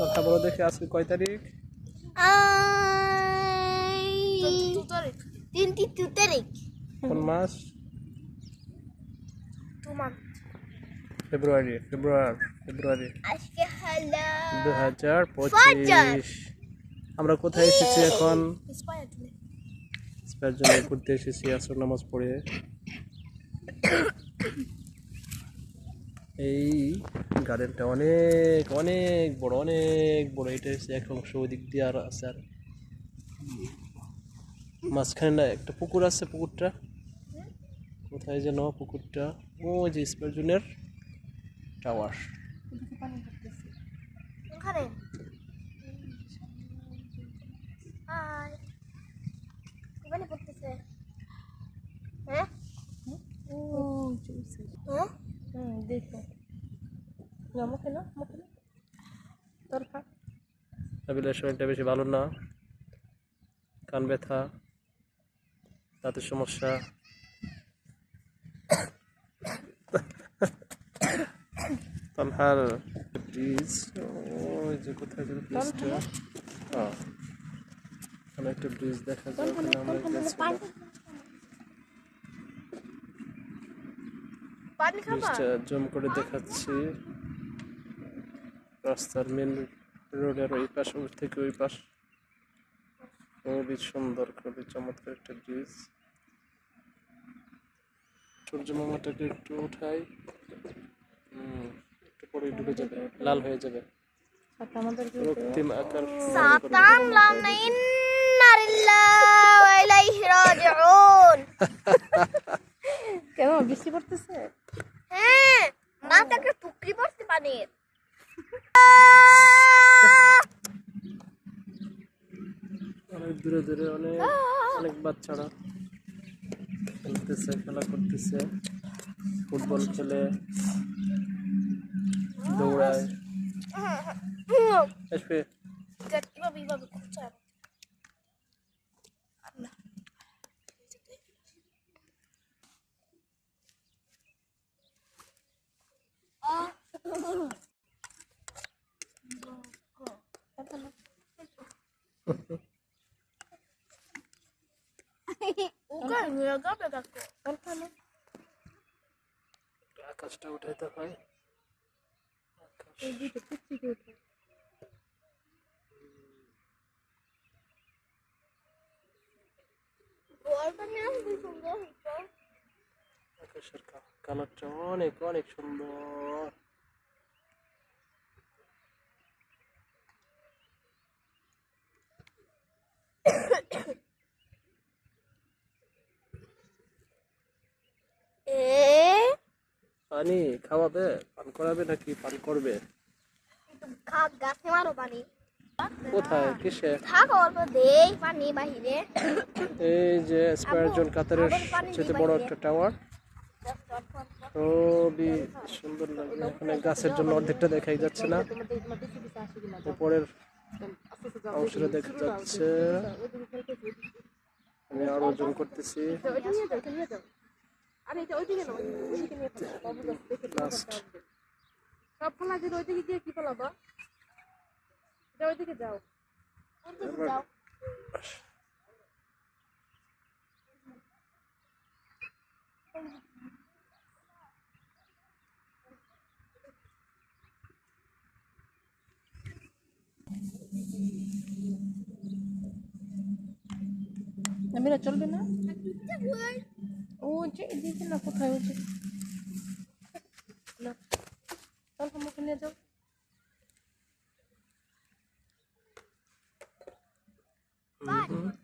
কথা বলো দেখে আজকে কয় তারিখ? তিনটি দু তারিখ কোন মাস? ফেব্রুয়ারি ফেব্রুয়ারি ফেব্রুয়ারি। আজকে হলো হাজার পঁচিশ। আমরা কোথায় এসেছি এখন? স্পেয়ার জন্য। ঘুরতে এসেছি আসর নামাজ পড়ে। এই গার্ডেনটা অনেক অনেক বড় অনেক বড়। এটা হচ্ছে এক অংশ ওদিক দিয়ে আর আছে আর। মাঝখানে না একটা পুকুর আছে পুকুরটা। কোথায় যেন পুকুরটা? ও যে স্পেয়ার জুনের টাওয়ার ওখানে। হাই। ওখানে হ্যাঁ? দেখো। মুখে না মুখে না। তোর খা নাবিলার শরীরটা বেশি ভালো না। কান ব্যথা দাঁতের সমস্যা। তানহার ব্রিজ ওই যে কোথায় যেন ব্রিজটা হ্যাঁ। একটা ব্রিজ দেখা যায় ওখানে আমরা গেছিলাম পানি খাবা ব্রিজটা জুম করে দেখাচ্ছি। রাস্তার মেন রোডের ওই পাশ ওই থেকে ওই পাশ। খুবই সুন্দর খুবই চমৎকার একটা ব্রিজ সূর্য মামাটাকে একটু উঠাই। একটু পরে ডুবে যাবে লাল হয়ে যাবে। রক্তিম আকার। কেন বৃষ্টি পড়তেছে? দূরে দূরে অনেক অনেক বাচ্চারা খেলতেছে খেলা করতেছে ফুটবল খেলে দৌড়ায়। যাবে কাকু ওখানে আকাশটা উঠাইতে হয় পিচ্ছিকে উঠে। আকাশের কালারটা অনেক অনেক সুন্দর। পানি খাওয়াবে? পান করাবে নাকি পান করবে? গাছে মারো পানি। কোথায়? কিসে? থাক অল্প দেই পানি বাহিরে। এই যে কাতারের সবচেয়ে বড় একটা টাওয়ার। খুবই সুন্দর লাগে গাছের জন্য অর্ধেকটা দেখাই যাচ্ছে না। উপরের অংশটা দেখা যাচ্ছে। আমি আরও জুম করতেছি। আরে এটা ওইদিকে না ওইদিকে নিয়ে যাও বাবু যাও দেখে লাস্ট সব ফলা গেলে ওইদিকে গিয়ে কি ফলাবা যাও ওইদিকে যাও যাও আমিরা চলবে না ও যে এদিকে না কোথায় ও যে না চল আমাকে নিয়ে যাও হুম